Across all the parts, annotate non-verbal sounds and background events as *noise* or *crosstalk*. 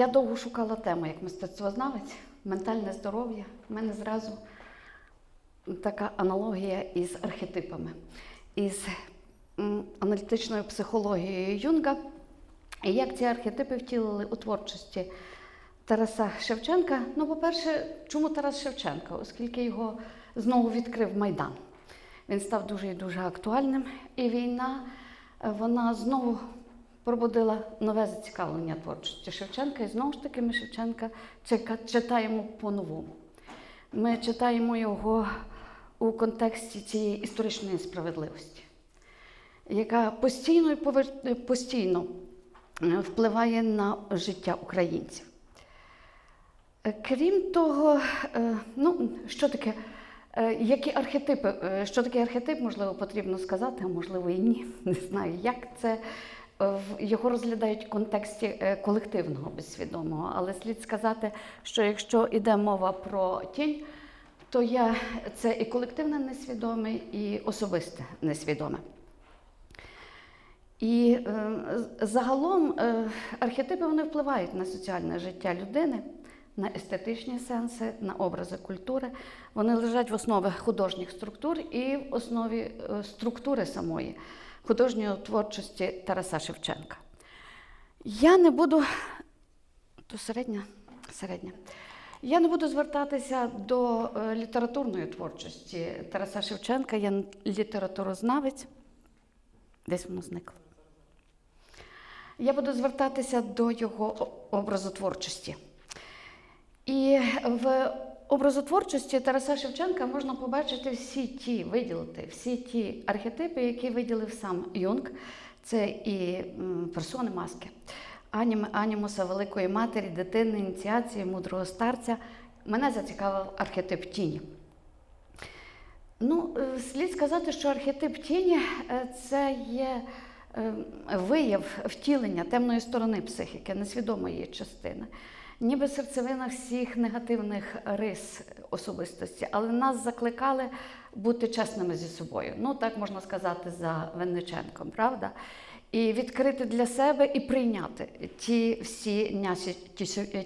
Я довго шукала тему як мистецтвознавець, ментальне здоров'я. У мене зразу така аналогія із архетипами, із аналітичною психологією Юнга. І як ці архетипи втілили у творчості Тараса Шевченка. Ну, по-перше, чому Тарас Шевченка? Оскільки його знову відкрив Майдан. Він став дуже і дуже актуальним, і війна вона знову пробудила нове зацікавлення творчості Шевченка. І знову ж таки ми Шевченка читаємо по-новому. Ми читаємо його у контексті цієї історичної справедливості, яка постійно повер- постійно е, впливає на життя українців. Е, Крім того, е, ну, що таке, які архетипи, що таке архетип, можливо, потрібно сказати, а можливо і ні. *laughs* Не знаю, як це його розглядають в контексті е, колективного безсвідомого. Але слід сказати, що якщо йде мова про тінь, то я це і колективне несвідоме, і особисте несвідоме. І е, загалом е, архетипи вони впливають на соціальне життя людини, на естетичні сенси, на образи культури. Вони лежать в основі художніх структур і в основі е, структури самої художньої творчості Тараса Шевченка. Я не буду. То середня? Середня. Я не буду звертатися до е, літературної творчості Тараса Шевченка. Я літературознавець. Десь воно зникло. Я буду звертатися до його образотворчості. І в образотворчості Тараса Шевченка можна побачити всі ті, виділити всі ті архетипи, які виділив сам Юнг. Це і персони маски, анім, анімуса великої матері, дитини, ініціації, мудрого старця. Мене зацікавив архетип тіні. Ну, е, слід сказати, що архетип тіні е, це є е, вияв втілення темної сторони психіки, несвідомої частини, ніби серцевина всіх негативних рис особистості, але нас закликали бути чесними зі собою. Ну, так можна сказати за Винниченком, правда? І відкрити для себе і прийняти ті всі нясі,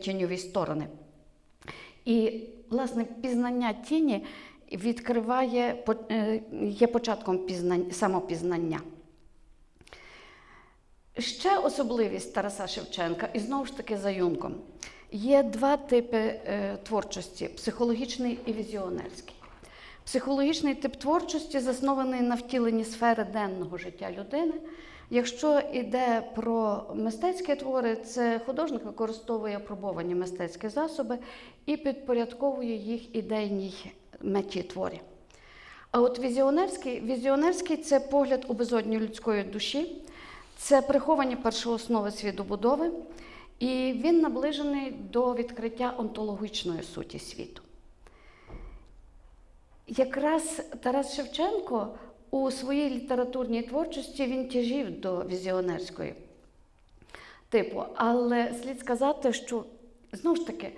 тіньові сторони. І, власне, пізнання тіні відкриває, е, є початком пізнань, самопізнання. Ще особливість Тараса Шевченка, і знову ж таки за Юнгом, є два типи е, творчості психологічний і візіонерський. Психологічний тип творчості заснований на втіленні сфери денного життя людини. Якщо йде про мистецькі твори, це художник використовує апробовані мистецькі засоби і підпорядковує їх ідейній меті творі. А от візіонерський, візіонерський це погляд у безодню людської душі, це приховані першооснови світобудови, і він наближений до відкриття онтологічної суті світу. Якраз Тарас Шевченко у своїй літературній творчості він тяжів до візіонерської типу. Але слід сказати, що знову ж таки,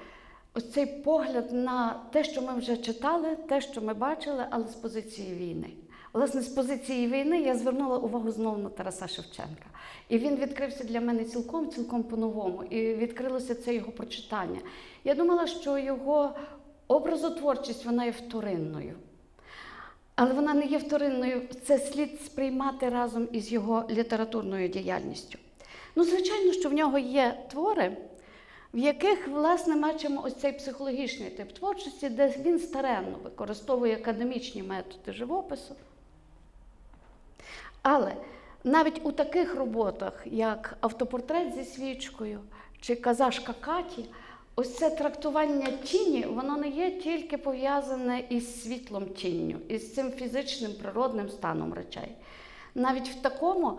ось цей погляд на те, що ми вже читали, те, що ми бачили, але з позиції війни. Власне, з позиції війни я звернула увагу знову на Тараса Шевченка. І він відкрився для мене цілком, цілком по-новому. І відкрилося це його прочитання. Я думала, що його образотворчість вона є вторинною. Але вона не є вторинною, це слід сприймати разом із його літературною діяльністю. Ну, звичайно, що в нього є твори, в яких, власне, бачимо ось цей психологічний тип творчості, де він старенно використовує академічні методи живопису. Але навіть у таких роботах, як автопортрет зі свічкою чи казашка Каті, ось це трактування тіні, воно не є тільки пов'язане із світлом тінню, із цим фізичним природним станом речей. Навіть в такому,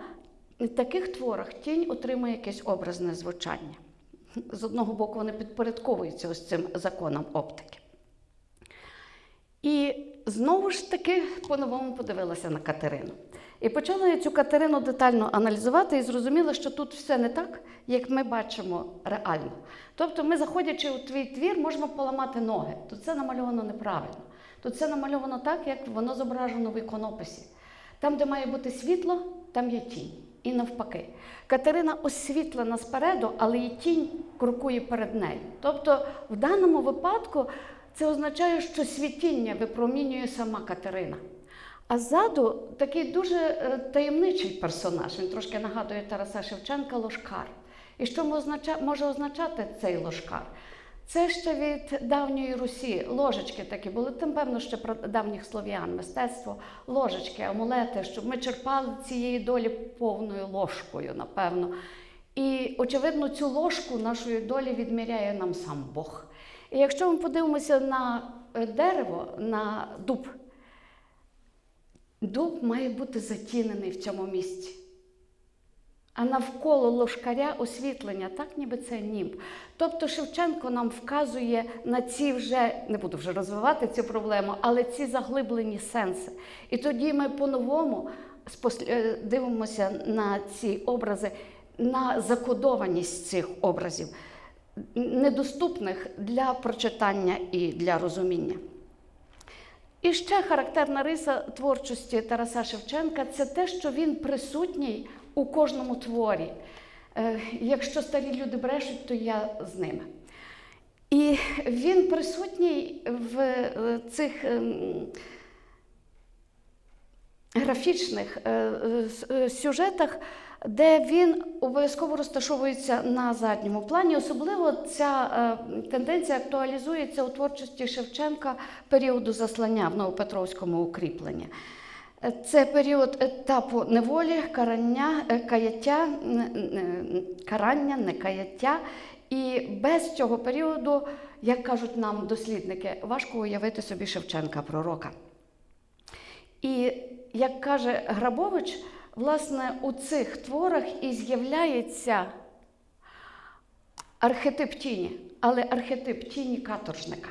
в таких творах тінь отримує якесь образне звучання. З одного боку, вони підпорядковуються ось цим законам оптики. І знову ж таки по-новому подивилася на Катерину. І почала я цю Катерину детально аналізувати і зрозуміла, що тут все не так, як ми бачимо реально. Тобто, ми, заходячи у твій твір, можемо поламати ноги. Тут це намальовано неправильно. Тут це намальовано так, як воно зображено в іконописі. Там, де має бути світло, там є тінь. і навпаки. Катерина освітлена спереду, але її тінь крокує перед нею. Тобто, в даному випадку це означає, що світіння випромінює сама Катерина. А ззаду такий дуже е, таємничий персонаж. Він трошки нагадує Тараса Шевченка Лошкар. І що може означати цей лошкар? Це ще від давньої Русі. Ложечки такі були, тим певно, ще про давніх слов'ян, мистецтво, ложечки, амулети, щоб ми черпали цієї долі повною ложкою, напевно. І, очевидно, цю ложку нашої долі відміряє нам сам Бог. І якщо ми подивимося на е, дерево, на дуб, дуб має бути затінений в цьому місці. А навколо ложкаря освітлення, так ніби це німб. Тобто Шевченко нам вказує на ці вже, не буду вже розвивати цю проблему, але ці заглиблені сенси. І тоді ми по-новому е, дивимося на ці образи, на закодованість цих образів, недоступних для прочитання і для розуміння. І ще характерна риса творчості Тараса Шевченка це те, що він присутній у кожному творі. Е, Якщо старі люди брешуть, то я з ними. І він присутній в е, цих ем, графічних е, е, сюжетах, де він обов'язково розташовується на задньому плані. Особливо ця е, тенденція актуалізується у творчості Шевченка періоду заслання в Новопетровському укріпленні. Це період етапу неволі, карання, каяття, карання, некаяття. І без цього періоду, як кажуть нам дослідники, важко уявити собі Шевченка пророка. І як каже Грабович, власне, у цих творах і з'являється архетип тіні, але архетип тіні каторжника.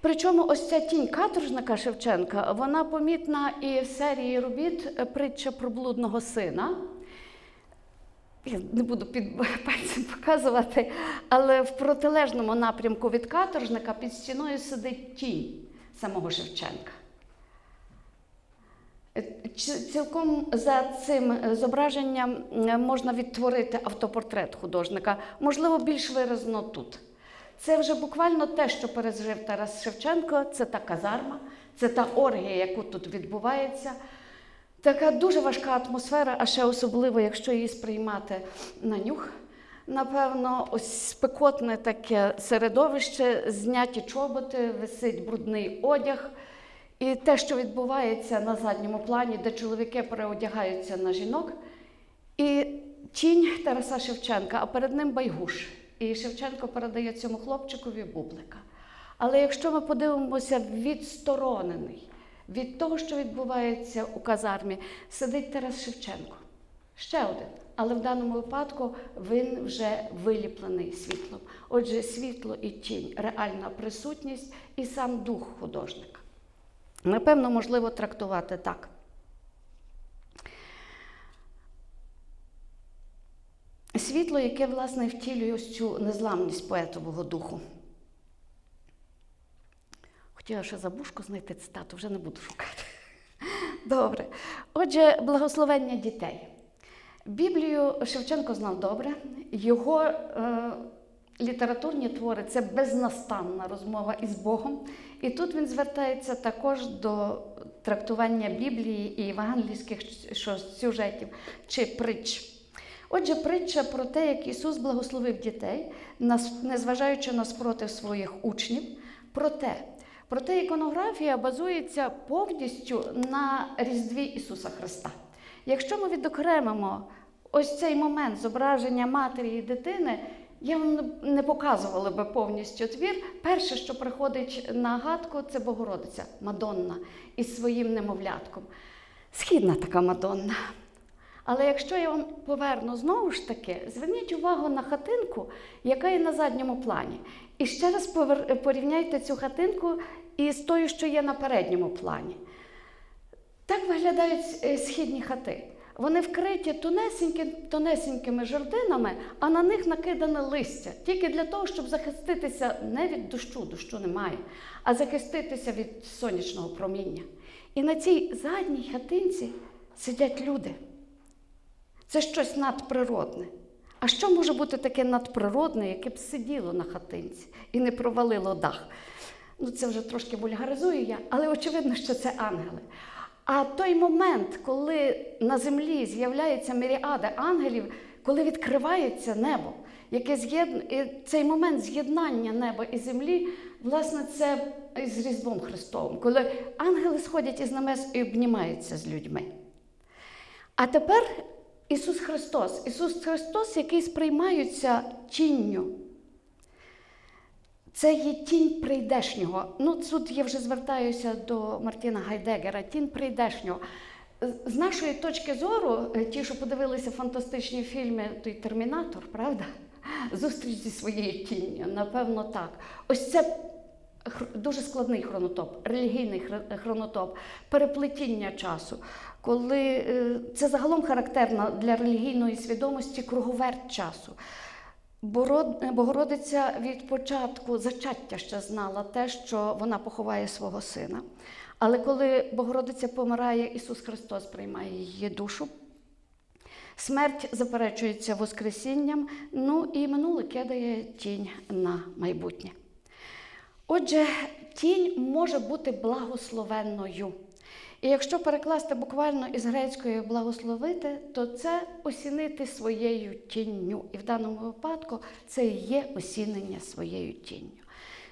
Причому ось ця тінь каторжника Шевченка, вона помітна і в серії робіт притча про блудного сина. Я не буду під пальцем показувати, але в протилежному напрямку від каторжника під стіною сидить тінь самого Шевченка. Е, Цілком за цим зображенням е, можна відтворити автопортрет художника, можливо, більш виразно тут. Це вже буквально те, що пережив Тарас Шевченко, це та казарма, це та оргія, яку тут відбувається. Така дуже важка атмосфера, а ще особливо, якщо її сприймати на нюх. Напевно, ось спекотне таке середовище, зняті чоботи, висить брудний одяг. І те, що відбувається на задньому плані, де чоловіки переодягаються на жінок, і тінь Тараса Шевченка, а перед ним байгуш. І Шевченко передає цьому хлопчикові бублика. Але якщо ми подивимося відсторонений від того, що відбувається у казармі, сидить Тарас Шевченко. Ще один. Але в даному випадку він вже виліплений світлом. Отже, світло і тінь, реальна присутність і сам дух художника. Напевно, можливо трактувати так. Світло, яке, власне, втілює ось цю незламність поетового духу. Хотіла ще забушку знайти цитату, вже не буду шукати. Добре. Отже, благословення дітей. Біблію Шевченко знав добре. Його е, літературні твори це безнастанна розмова із Богом. І тут він звертається також до трактування Біблії і євангельських сюжетів чи притч. Отже, притча про те, як Ісус благословив дітей, незважаючи на спротив своїх учнів, проте, проте іконографія базується повністю на Різдві Ісуса Христа. Якщо ми відокремимо ось цей момент зображення матері і дитини, я вам не- показувала би повністю твір. Перше, що приходить на гадку, це Богородиця, Мадонна із своїм немовлятком. Східна така Мадонна. Але якщо я вам поверну знову ж таки, зверніть увагу на хатинку, яка є на задньому плані. І ще раз порівняйте цю хатинку із тою, що є на передньому плані. Так виглядають е, східні хати. Вони вкриті тонесенькі, тонесенькими жердинами, а на них накидане листя, тільки для того, щоб захиститися не від дощу, дощу немає, а захиститися від сонячного проміння. І на цій задній хатинці сидять люди. Це щось надприродне. А що може бути таке надприродне, яке б сиділо на хатинці і не провалило дах? Ну, це вже трошки вульгаризую я, але очевидно, що це ангели. А той момент, коли на землі з'являється міріада ангелів, коли відкривається небо, яке з'єдн... і цей момент з'єднання неба і землі, власне, це з Різдвом Христовим, коли ангели сходять із небес і обнімаються з людьми. А тепер Ісус Христос, Ісус Христос, який сприймається тінню. Це є тінь прийдешнього. Ну, тут я вже звертаюся до Мартіна Гайдегера, тінь прийдешнього. З нашої точки зору, е, ті, що подивилися фантастичні фільми, той Термінатор, правда? Зустріч зі своєю тінню, напевно, так. Ось це дуже складний хронотоп, релігійний хр- хронотоп, переплетіння часу, коли е, це загалом характерно для релігійної свідомості круговерт часу. Богородиця від початку зачаття ще знала те, що вона поховає свого сина. Але коли Богородиця помирає, Ісус Христос приймає її душу. Смерть заперечується Воскресінням, ну і минуле кидає тінь на майбутнє. Отже, тінь може бути благословенною. І якщо перекласти буквально із грецької благословити, то це осінити своєю тінню. І в даному випадку це і є осінення своєю тінню.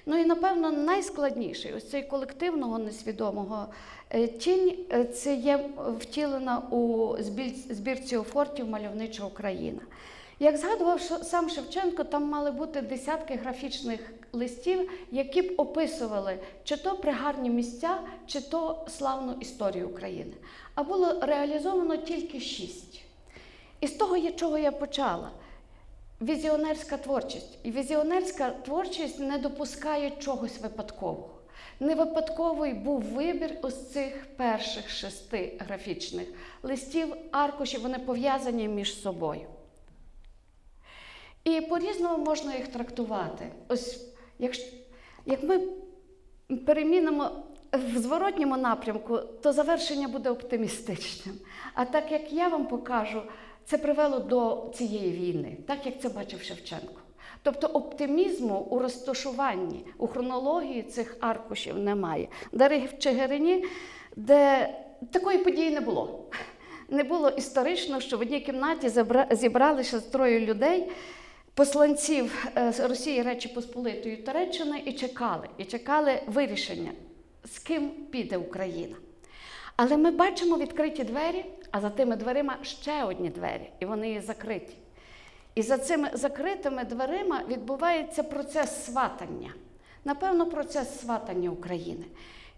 Ну і напевно найскладніший ось цей колективного несвідомого е, тінь е, це є втілена у збірці офортів Мальовнича Україна. Як згадував сам Шевченко, там мали бути десятки графічних листів, які б описували чи то пригарні місця, чи то славну історію України. А було реалізовано тільки шість. І з того, чого я почала. Візіонерська творчість. І візіонерська творчість не допускає чогось випадкового. Не випадковий був вибір ось цих перших шести графічних листів, аркушів, вони пов'язані між собою. І по-різному можна їх трактувати. Ось, якщо, як ми перемінимо в зворотньому напрямку, то завершення буде оптимістичним. А так як я вам покажу, це привело до цієї війни, так як це бачив Шевченко. Тобто оптимізму у розташуванні, у хронології цих аркушів немає. Дари в Чигирині, де такої події не було. Не було історично, що в одній кімнаті зібралися троє людей, посланців е, Росії Речі Посполитої Туреччини, і чекали, і чекали вирішення, з ким піде Україна. Але ми бачимо відкриті двері, а за тими дверима ще одні двері, і вони є закриті. І за цими закритими дверима відбувається процес сватання. Напевно, процес сватання України.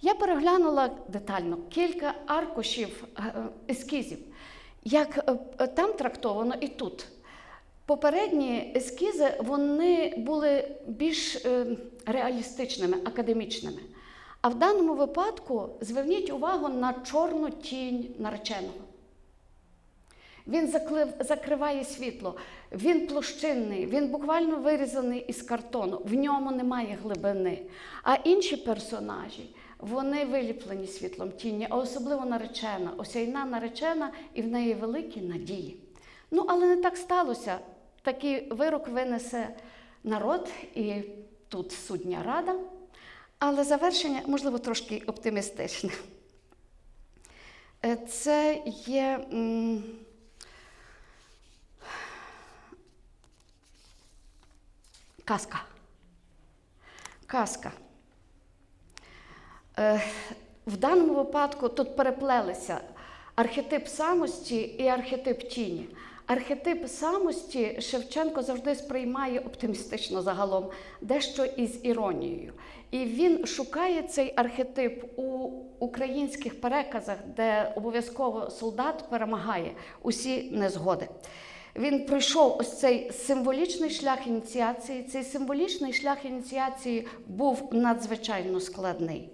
Я переглянула детально кілька аркушів е, ескізів, як е, там трактовано і тут. Попередні ескізи вони були більш е, реалістичними, академічними. А в даному випадку зверніть увагу на чорну тінь нареченого. Він закриває світло, він площинний, він буквально вирізаний із картону, в ньому немає глибини. А інші персонажі, вони виліплені світлом тіні, а особливо наречена, осяйна наречена, і в неї великі надії. Ну, але не так сталося. Такий вирок винесе народ, і тут судня рада. Але завершення, можливо, трошки оптимістичне. Е, Це є. Казка. Казка. Е, В даному випадку тут переплелися архетип самості і архетип тіні. Архетип самості Шевченко завжди сприймає оптимістично загалом, дещо із іронією. І він шукає цей архетип у українських переказах, де обов'язково солдат перемагає усі незгоди. Він пройшов ось цей символічний шлях ініціації. Цей символічний шлях ініціації був надзвичайно складний.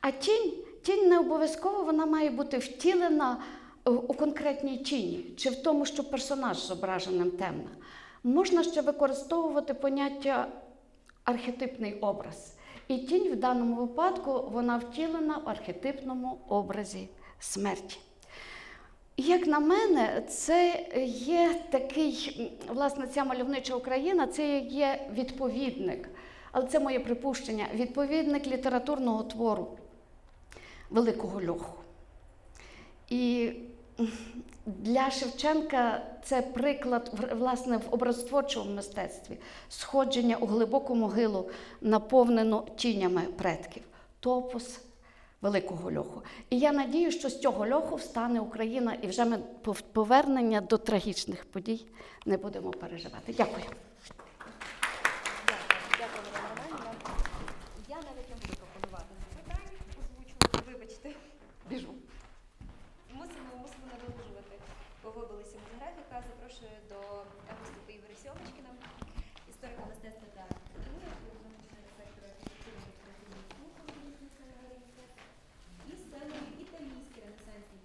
А тінь, тінь не обов'язково вона має бути втілена у конкретній тіні, чи в тому, що персонаж зображеним темно. Можна ще використовувати поняття архетипний образ. І тінь в даному випадку вона втілена в архетипному образі смерті. Як на мене, це є такий, власне, ця мальовнича Україна, це є відповідник, але це моє припущення, відповідник літературного твору Великого Льоху. І для Шевченка це приклад власне в образотворчому мистецтві, сходження у глибоку могилу, наповнену тінями предків, топос великого льоху. І я надію, що з цього льоху встане Україна, і вже ми пов- повернення до трагічних подій не будемо переживати. Дякую,